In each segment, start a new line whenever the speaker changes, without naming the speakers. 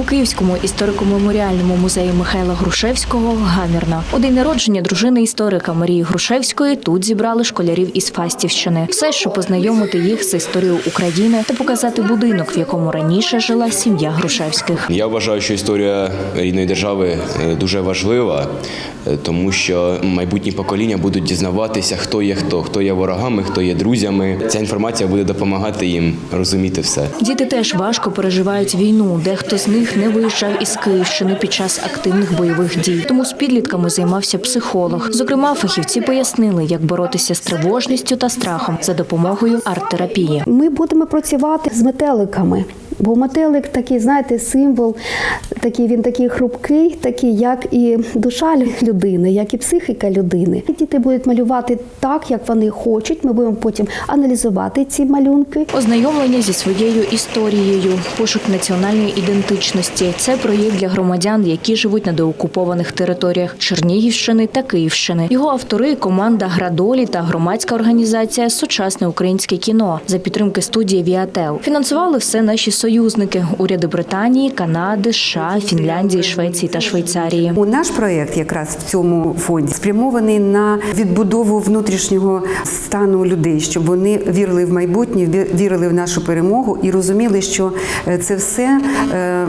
У Київському історико-меморіальному музеї Михайла Грушевського гамірно. У день народження дружини історика Марії Грушевської тут зібрали школярів із Фастівщини. Все, щоб познайомити їх з історією України та показати будинок, в якому раніше жила сім'я Грушевських.
Я вважаю, що історія рідної держави е, дуже важлива, е, тому що майбутні покоління будуть дізнаватися, хто є хто, хто є ворогами, хто є друзями. Ця інформація буде допомагати їм розуміти все.
Діти теж важко переживають війну. Дехто з них не виїжджав із Київщини під час активних бойових дій. Тому з підлітками займався психолог. Зокрема, фахівці пояснили, як боротися з тривожністю та страхом за допомогою арт-терапії.
Ми будемо працювати з метеликами. Бо метелик такий, знаєте, символ, такий він такий хрупкий, такий, як і душа людини, як і психіка людини. Діти будуть малювати так, як вони хочуть. Ми будемо потім аналізувати ці малюнки.
Ознайомлення зі своєю історією, пошук національної ідентичності це проєкт для громадян, які живуть на деокупованих територіях Чернігівщини та Київщини. Його автори команда Градолі та громадська організація Сучасне українське кіно за підтримки студії Віател. Фінансували все наші союзники: уряди Британії, Канади, США, Фінляндії, Швеції та Швейцарії.
У наш проєкт якраз в цьому фонді спрямований на відбудову внутрішнього стану людей, щоб вони вірили в майбутнє, ві- вірили в нашу перемогу і розуміли, що е, це все е,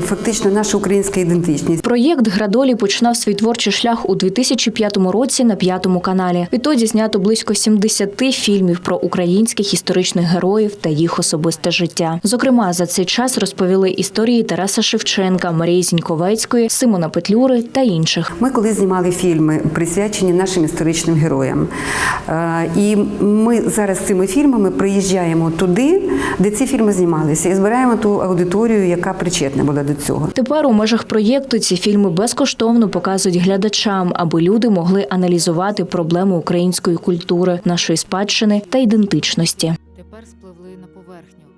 фактично наша українська ідентичність.
Проєкт Градолі починав свій творчий шлях у 2005 році на п'ятому каналі. Відтоді знято близько 70 фільмів про українських історичних героїв та їх особисте життя. Зокрема, за цей час розповіли історії Тараса Шевченка, Марії Зіньковецької, Симона Петлюри та інших.
Ми коли знімали фільми, присвячені нашим історичним героям. Е, І ми зараз цими фільмами приїжджаємо туди, де ці фільми знімалися, і збираємо ту аудиторію, яка причетна була до цього.
Тепер у межах проєкту ці фільми безкоштовно показують глядачам, аби люди могли аналізувати проблеми української культури, нашої спадщини та ідентичності.
Тепер спливли на поверхню.